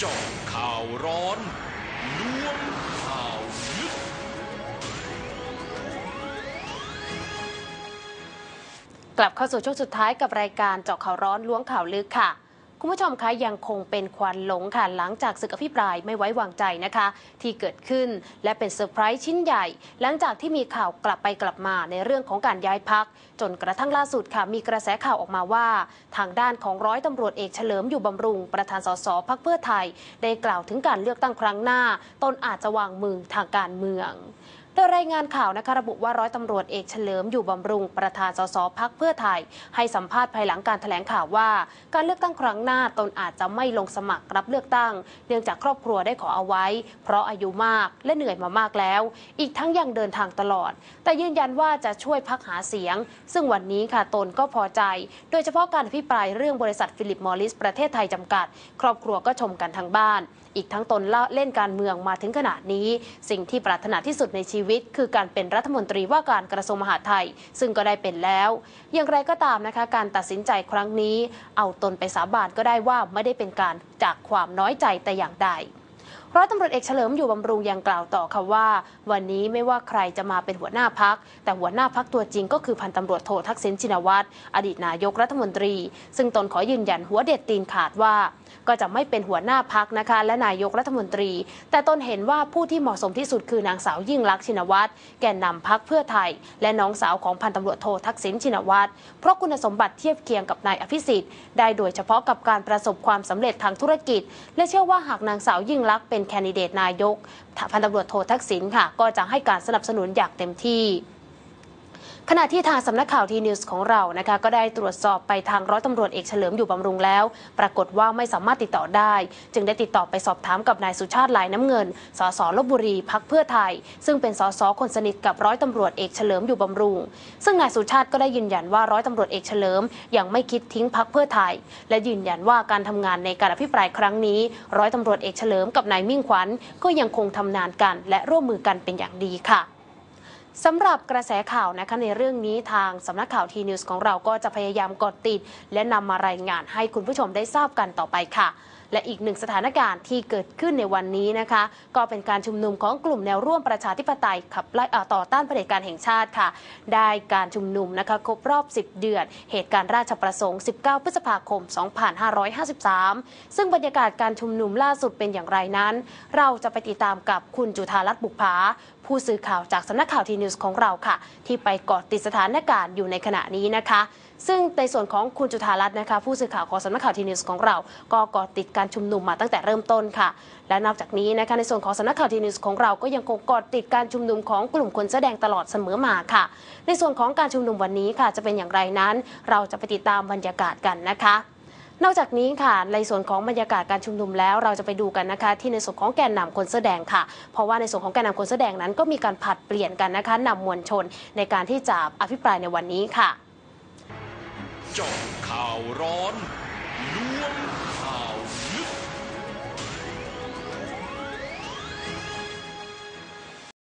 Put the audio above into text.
เจาะข่าวร้อนล้วงข่าวลึก กลับเข้าสู่ช่วงสุดท้ายกับรายการเจาะข่าวร้อนล้วงข่าวลึกค่ะ คุณผู้ชมคะยังคงเป็นควันหลงค่ะหลังจากศึกอภิปรายไม่ไว้วางใจนะคะ ที่เกิดขึ้นและเป็นเซอร์ไพรส์ชิ้นใหญ่ หลังจากที่มีข่าวกลับไปกลับมาในเรื่องของการย้ายพัก จนกระทั่งล่าสุดค่ะมีกระแสข่าวออกมาว่า ทางด้านของร้อยตำรวจเอกเฉลิมอยู่บำรุง ประธานสสพักเพื่อไทย ได้กล่าวถึงการเลือกตั้งครั้งหน้า ตนอาจจะวางมือทางการเมือง โดยรายงานข่าวนะคะระบุว่าร้อยตำรวจเอกเฉลิมอยู่บำรุงประธานสสพักเพื่อไทย ให้สัมภาษณ์ภายหลังการแถลงข่าวว่า การเลือกตั้งครั้งหน้าตนอาจจะไม่ลงสมัครรับเลือกตั้ง เนื่องจากครอบครัวได้ขอเอาไว้ เพราะอายุมากและเหนื่อยมามากแล้ว อีกทั้งยังเดินทางตลอด แต่ยืนยันว่าจะช่วยพักหาเสียง ซึ่งวันนี้ค่ะตนก็พอใจ โดยเฉพาะการอภิปรายเรื่องบริษัทฟิลิปมอริสประเทศไทยจำกัด ครอบครัวก็ชมกันทางบ้าน อีกทั้งตนเล่นการเมืองมาถึงขนาดนี้ สิ่งที่ปรารถนาที่สุดในชีวิต คือการเป็นรัฐมนตรีว่าการกระทรวงมหาดไทย ซึ่งก็ได้เป็นแล้ว อย่างไรก็ตามนะคะการตัดสินใจครั้งนี้ เอาตนไปสาบานก็ได้ว่าไม่ได้เป็นการจากความน้อยใจแต่อย่างใด ร้อยตำรวจเอกเฉลิมอยู่บำรุงยังกล่าวต่อค่ะว่า วันนี้ไม่ว่าใครจะมาเป็นหัวหน้าพัก แต่หัวหน้าพักตัวจริงก็คือพันตำรวจโททักษิณชินวัตรอดีตนายกรัฐมนตรี ซึ่งตนขอยืนยันหัวเด็ดตีนขาดว่า ก็จะไม่เป็นหัวหน้าพักนะคะและนายกรัฐมนตรี แต่ตนเห็นว่าผู้ที่เหมาะสมที่สุดคือนางสาวยิ่งลักษณ์ชินวัตรแกนนำพักเพื่อไทย และน้องสาวของพันตำรวจโททักษิณชินวัตรเพราะคุณสมบัติเทียบเคียงกับนายอภิสิทธิ์ได้โดยเฉพาะกับการประสบความสำเร็จทางธุรกิจ และเชื่อว่าหากนางสาวยิ่งลักษณ์เป็นแคนดิเดตนายกพันตำรวจโททักษิณค่ะ ก็จะให้การสนับสนุนอย่างเต็มที่ ขณะที่ทางสำนักข่าวทีนิวส์ของเรานะคะก็ได้ตรวจสอบไปทางร้อยตำรวจเอกเฉลิมอยู่บำรุงแล้ว ปรากฏว่าไม่สามารถติดต่อได้ จึงได้ติดต่อไปสอบถามกับนายสุชาติลายน้ำเงิน สสลบบุรีพักเพื่อไทย ซึ่งเป็นสสคนสนิทกับร้อยตำรวจเอกเฉลิมอยู่บำรุง ซึ่งนายสุชาติก็ได้ยืนยันว่าร้อยตำรวจเอกเฉลิม ยังไม่คิดทิ้งพักเพื่อไทย และยืนยันว่าการทำงานในการอภิปรายครั้งนี้ ร้อยตำรวจเอกเฉลิมกับนายมิ่งขวัญก็ยังคงทำงานกัน และร่วมมือกันเป็นอย่างดีค่ะ สำหรับกระแสข่าวนะคะในเรื่องนี้ทางสำนักข่าวทีนิวส์ของเราก็จะพยายามกดติด และนำมารายงานให้คุณผู้ชมได้ทราบกันต่อไปค่ะ และอีกหนึ่งสถานการณ์ที่เกิดขึ้นในวันนี้นะคะ ก็เป็นการชุมนุมของกลุ่มแนวร่วมประชาธิปไตยขับไล่ต่อต้านเผด็จการแห่งชาติค่ะ ได้การชุมนุมนะคะครบรอบ 10 เดือน เหตุการณ์ราชประสงค์ 19 พฤษภาคม 2553 ซึ่งบรรยากาศการชุมนุมล่าสุดเป็นอย่างไรนั้น เราจะไปติดตามกับคุณจุธารัตน์บุกผาผู้สื่อข่าวจากสำนักข่าวทีนิวส์ของเราค่ะ ที่ไปเกาะติดสถานการณ์อยู่ในขณะนี้นะคะ ซึ่งในส่วนของคุณจุธารัตน์นะคะ ผู้สื่อข่าวของสำนักข่าวทีนิวส์ของเรา ก็เกาะติดการชุมนุมมาตั้งแต่เริ่มต้นค่ะ และนอกจากนี้นะคะในส่วนของสำนักข่าวทีนิวส์ของเราก็ยังคงเกาะติดการชุมนุมของกลุ่มคนแสดงตลอดเสมอมาค่ะ ในส่วนของการชุมนุมวันนี้ค่ะ จะเป็นอย่างไรนั้น เราจะไปติดตามบรรยากาศกันนะคะ นอกจากนี้ค่ะในส่วนของบรรยากาศการชุมนุมแล้ว เราจะไปดูกันนะคะที่ในส่วนของแกนนำคนเสื้อแดงค่ะ เพราะว่าในส่วนของแกนนำคนเสื้อแดงนั้นก็มีการผัดเปลี่ยนกันนะคะนำมวลชนในการที่จะอภิปรายในวันนี้ค่ะจข่าวร้อน